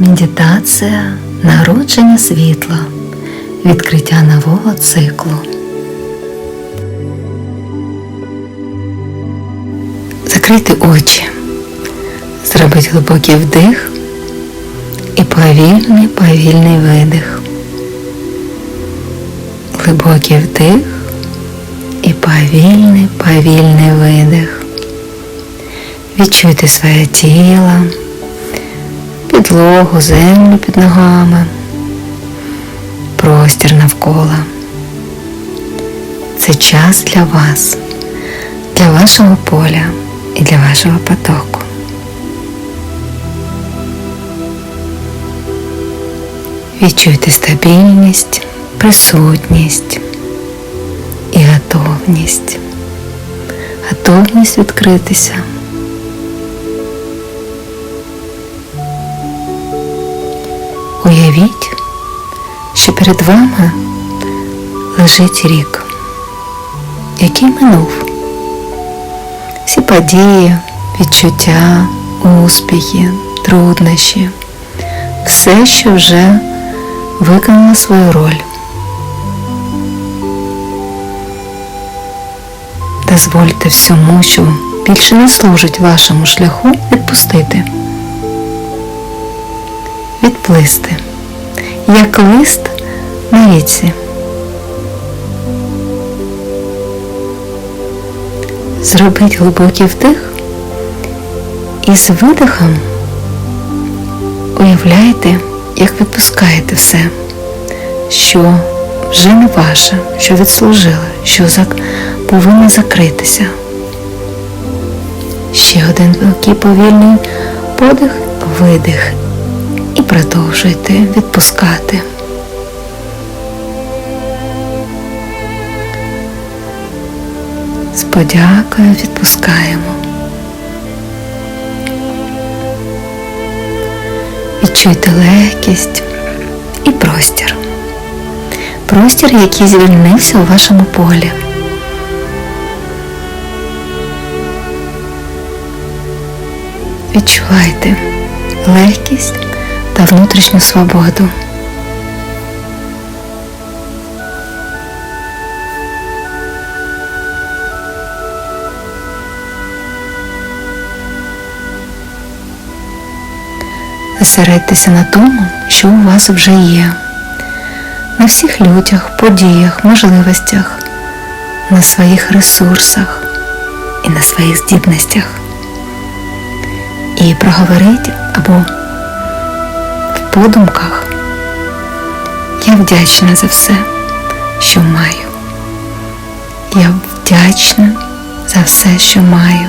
Медитація народження світла, відкриття нового циклу. Закрити очі, зробіть глибокий вдих і повільний повільний видих. Глибокий вдих і повільний повільний видих. Відчуйте своє тіло підлогу, землю під ногами, простір навколо. Це час для вас, для вашого поля і для вашого потоку. Відчуйте стабільність, присутність і готовність. Готовність відкритися. Перед вами лежить рік, який минув. Всі події, відчуття, успіхи, труднощі, все, що вже виконало свою роль. Дозвольте всьому, що більше не служить вашому шляху, відпустити відплисти, як лист на. Зробіть глибокий вдих і з видихом уявляйте, як відпускаєте все, що вже не ваше, що відслужило, що повинно закритися. Ще один великий повільний подих, видих і продовжуйте відпускати. З подякою відпускаємо. Відчуйте легкість і простір. Простір, який звільнився у вашому полі. Відчувайте легкість та внутрішню свободу. Зосередьтеся на тому, що у вас вже є, на всіх людях, подіях, можливостях, на своїх ресурсах і на своїх здібностях. І проговоріть або в подумках. Я вдячна за все, що маю. Я вдячна за все, що маю.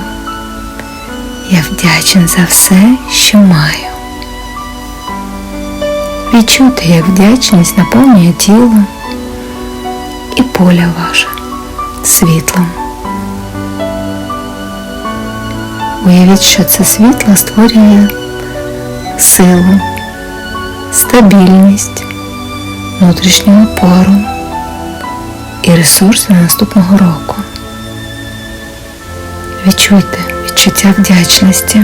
Я вдячна за все, що маю. Відчути, як вдячність наповнює тіло і поля ваше світлом. Уявіть, що це світло створює силу стабільність, внутрішню опору і ресурси наступного року. Відчуйте відчуття вдячності.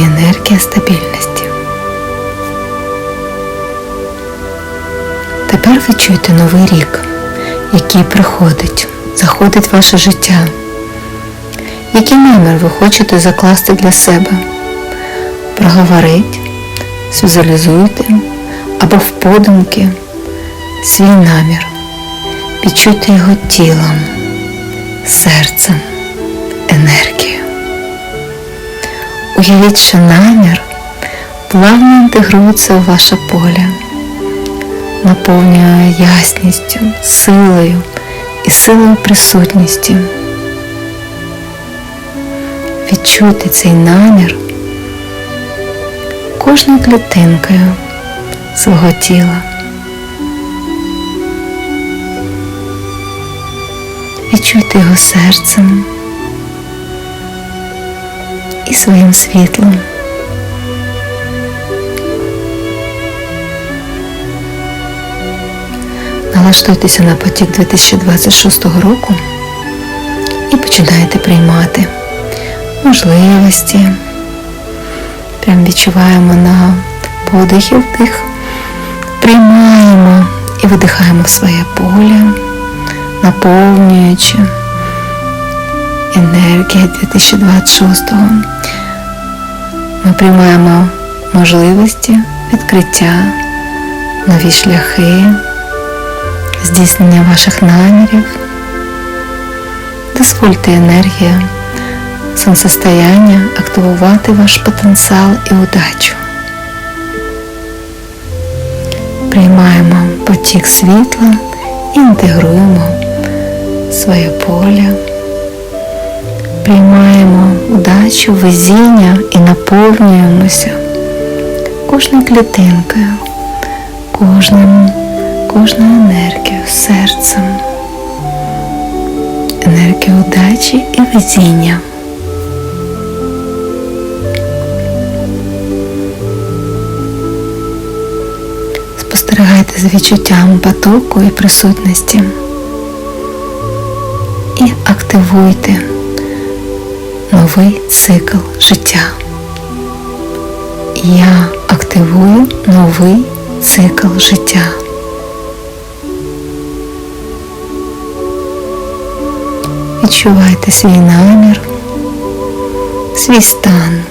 І енергія стабільності. Тепер ви чуєте новий рік, який приходить, заходить в ваше життя. Який номер ви хочете закласти для себе? Проговоріть, візуалізуйте або в подумки свій намір. Відчуйте його тілом, серцем, енергією. Уявіть, що намір плавно інтегрується у ваше поле наповнює ясністю, силою і силою присутністю. Відчути цей намір кожною клітинкою свого тіла. Відчуйте його серцем і своїм світлом. Налаштуйтеся на потік 2026 року і починайте приймати можливості. Прям відчуваємо на подихі вдих, приймаємо і видихаємо в своє поле, наповнюючи енергія 2026-го. Ми приймаємо можливості, відкриття, нові шляхи, здійснення ваших намірів. Дозвольте енергія сонцестояння активувати ваш потенціал і удачу. Приймаємо потік світла і інтегруємо своє поле. Приймаємо удачу, везіння і наповнюємося кожною клітинкою, кожним, кожною енергією, серцем, енергію удачі і везіння. Спостерігайте за відчуттям потоку і присутності і активуйте новий цикл життя. Я активую новий цикл життя. Відчувайте свій намір, свій стан,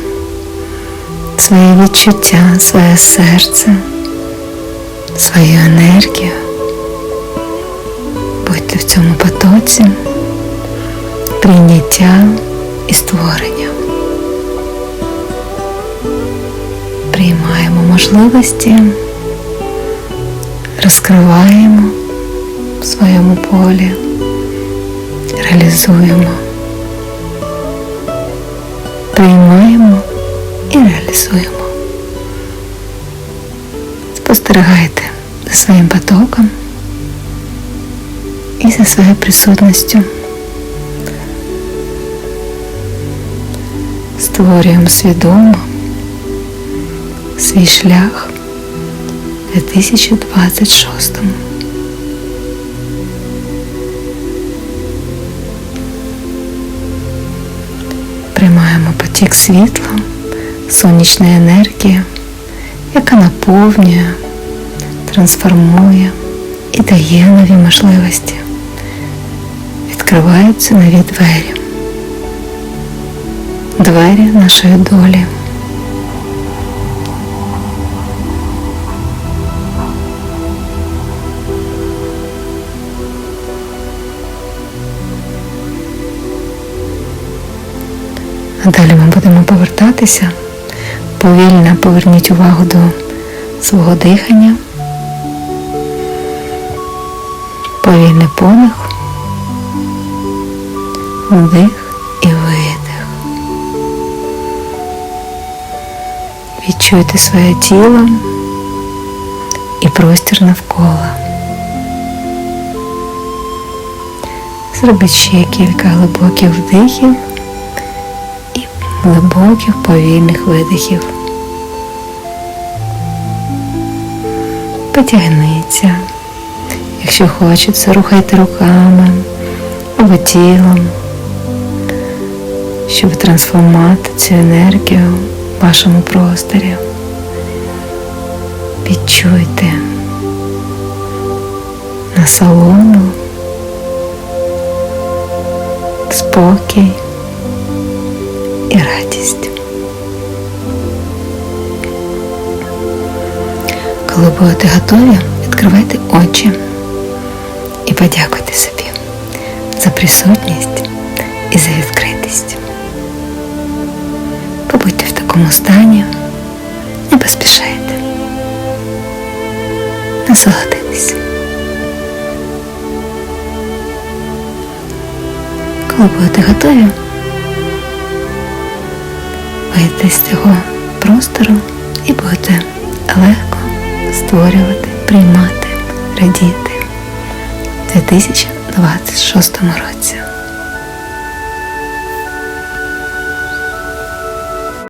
своє відчуття, своє серце, свою енергію. Будьте в цьому потоці, прийняття і створення. Приймаємо можливості, розкриваємо в своєму полі, реалізуємо, приймаємо і реалізуємо. Спостерігайте за своїм потоком і за своєю присутністю. Створюємо свідомо свій шлях у 2026. Приймаємо потік світла, сонячної енергії, яка наповнює, трансформує і дає нові можливості. Відкриваються нові двері двері нашої долі. А далі ми будемо повертатися. Повільно поверніть увагу до свого дихання. Повільний подих, вдих Відчуйте своє тіло і простір навколо. Зробіть ще кілька глибоких вдихів і глибоких повільних видихів. Потягніться. Якщо хочеться, рухайте руками або тілом, щоб трансформувати цю енергію вашому просторі. Відчуйте насолоду, спокій і радість. Коли будете готові, відкривайте очі і подякуйте собі за присутність і за відкритість. Такому стані, не поспішайте. Насолодитесь. Коли будете готові, вийдете з цього простору і будете легко створювати, приймати, радіти в 2026 році.